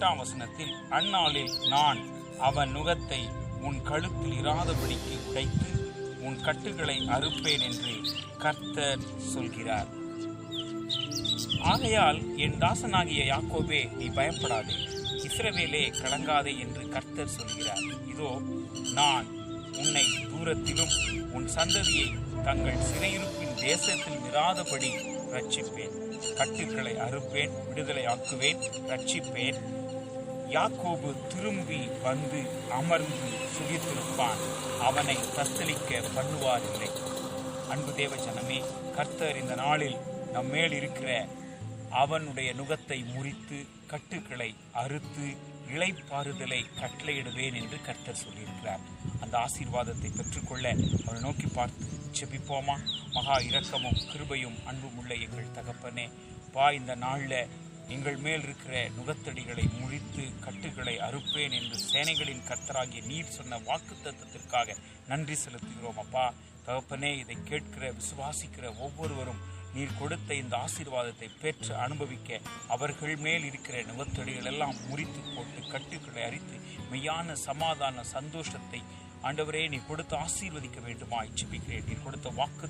எட்டாம் வசனத்தில் அந்நாளில் நான் அவன் நுகத்தை உன் கழுத்தில் இராதபடிக்கு உடைத்து உன் கட்டுகளை அறுப்பேன் என்று கர்த்தர் சொல்கிறார். ஆகையால் என் தாசனாகிய யாக்கோபே நீ பயப்படாதே இஸ்ரவேலே கலங்காதே என்று கர்த்தர் சொல்கிறார். இதோ நான் உன்னை தூரத்திலும் உன் சந்ததியை தங்கள் சிறையிருப்பின் தேசத்தில் இராதபடி ரட்சிப்பேன். கட்டுக்களை அறுப்பேன் விடுதலை ஆக்குவேன் ரட்சிப்பேன். யாக்கோபு திரும்பி வந்து அமர்ந்து சுகித்திருப்பான். அவனை தத்தளிக்க பண்ணுவாரில்லை. அன்பு தேவ ஜனமே கர்த்தர் இந்த நாளில் நம்மேல் இருக்கிற அவனுடைய நுகத்தை முறித்து கட்டுக்களை அறுத்து இளைப்பாறுதலை கட்டளையிடுவேன் என்று கர்த்தர் சொல்லியிருக்கிறார். அந்த ஆசீர்வாதத்தை பெற்றுக்கொள்ள அவரை நோக்கி பார்த்து செபிப்போமா மகா இரக்கமும் கிருபையும் அன்பும் உள்ள எங்கள் தகப்பனே பா இந்த நாளில் எங்கள் மேல் இருக்கிற நுகத்தடிகளை முழித்து கட்டுகளை அறுப்பேன் என்று சேனைகளின் கர்த்தராகிய நீர் சொன்ன வாக்கு தத்துவத்திற்காக நன்றி செலுத்துகிறோம் அப்பா. தகப்பனே இதை கேட்கிற விசுவாசிக்கிற ஒவ்வொருவரும் நீர் கொடுத்த இந்த ஆசீர்வாதத்தை பெற்று அனுபவிக்க அவர்கள் மேல் இருக்கிற நுகத்தடிகள் எல்லாம் முறித்து போட்டு கட்டுக்களை அரித்து மெய்யான சமாதான சந்தோஷத்தை ஆண்டவரே நீ கொடுத்து ஆசீர்வதிக்க வேண்டுமா இச்சிபிக்கிறேன் நீர் கொடுத்த வாக்கு